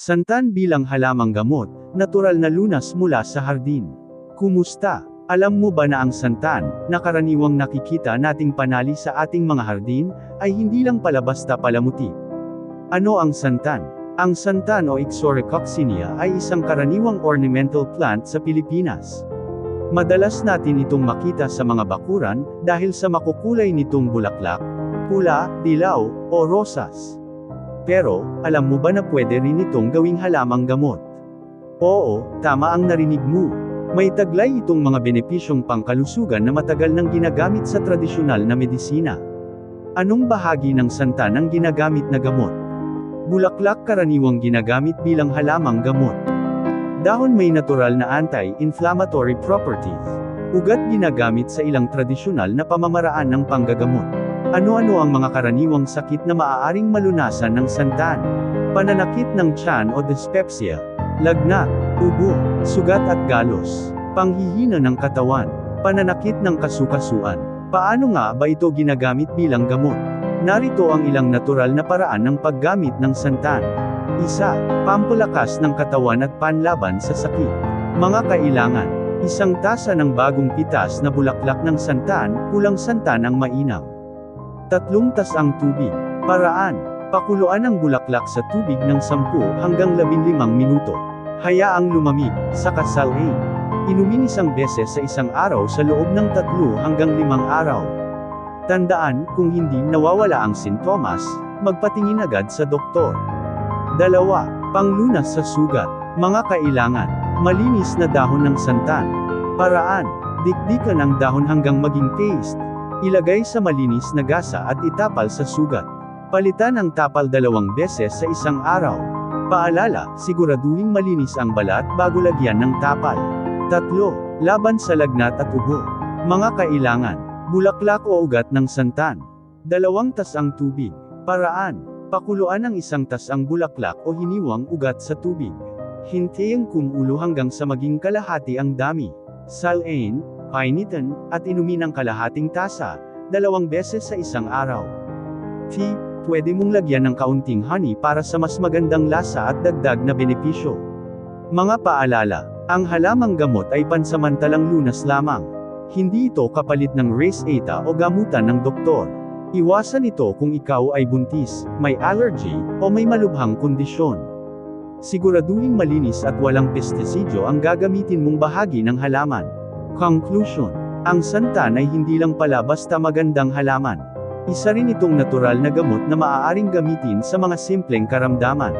Santan bilang halamang gamot, natural na lunas mula sa hardin. Kumusta? Alam mo ba na ang santan, na karaniwang nakikita nating panali sa ating mga hardin, ay hindi lang pala basta palamuti. Ano ang santan? Ang santan o Ixoricoccinia ay isang karaniwang ornamental plant sa Pilipinas. Madalas natin itong makita sa mga bakuran, dahil sa makukulay nitong bulaklak, pula, dilaw, o rosas. Pero, alam mo ba na pwede rin itong gawing halamang gamot? Oo, tama ang narinig mo. May taglay itong mga benepisyong pangkalusugan na matagal nang ginagamit sa tradisyonal na medisina. Anong bahagi ng santan ang ginagamit na gamot? Bulaklak karaniwang ginagamit bilang halamang gamot. Dahon may natural na anti-inflammatory properties. Ugat ginagamit sa ilang tradisyonal na pamamaraan ng panggagamot. Ano-ano ang mga karaniwang sakit na maaaring malunasan ng santan? Pananakit ng tiyan o dyspepsia, lagnat, ubo, sugat at galos, panghihina ng katawan, pananakit ng kasukasuan. Paano nga ba ito ginagamit bilang gamot? Narito ang ilang natural na paraan ng paggamit ng santan. Isa, pampalakas ng katawan at panlaban sa sakit. Mga kailangan, isang tasa ng bagong pitas na bulaklak ng santan, pulang santan ang mainam. Tatlong tasang tubig. Paraan, pakuluan ang bulaklak sa tubig ng 10 hanggang 15 minuto. Hayaang lumamig, saka salin. Inumin isang beses sa isang araw sa loob ng tatlo hanggang limang araw. Tandaan, kung hindi nawawala ang sintomas, magpatingin agad sa doktor. Dalawa, panglunas sa sugat. Mga kailangan, malinis na dahon ng santan. Paraan, dikdikan ang dahon hanggang maging paste. Ilagay sa malinis na gasa at itapal sa sugat. Palitan ang tapal dalawang beses sa isang araw. Paalala, siguraduhin malinis ang balat bago lagyan ng tapal. Tatlo, laban sa lagnat at ubo. Mga kailangan, bulaklak o ugat ng santan. Dalawang tas ang tubig. Paraan, pakuluan ang isang tas ang bulaklak o hiniwang ugat sa tubig. Hintayang kumulo hanggang sa maging kalahati ang dami. Salain, painitan, at inumin ang kalahating tasa, dalawang beses sa isang araw. Tip, pwede mong lagyan ng kaunting honey para sa mas magandang lasa at dagdag na benepisyo. Mga paalala, ang halamang gamot ay pansamantalang lunas lamang. Hindi ito kapalit ng race eta o gamutan ng doktor. Iwasan ito kung ikaw ay buntis, may allergy, o may malubhang kondisyon. Siguraduhin malinis at walang pestisidyo ang gagamitin mong bahagi ng halaman. Conclusion. Ang santan ay hindi lang pala basta magandang halaman. Isa rin itong natural na gamot na maaaring gamitin sa mga simpleng karamdaman.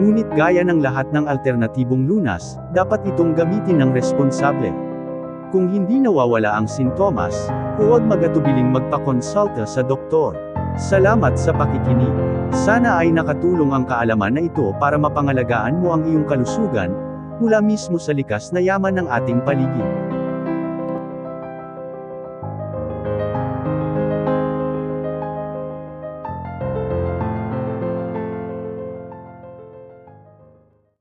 Ngunit gaya ng lahat ng alternatibong lunas, dapat itong gamitin ng responsable. Kung hindi nawawala ang sintomas, huwag magatubiling magpakonsulta sa doktor. Salamat sa pakikinig. Sana ay nakatulong ang kaalaman na ito para mapangalagaan mo ang iyong kalusugan, mula mismo sa likas na yaman ng ating paligid.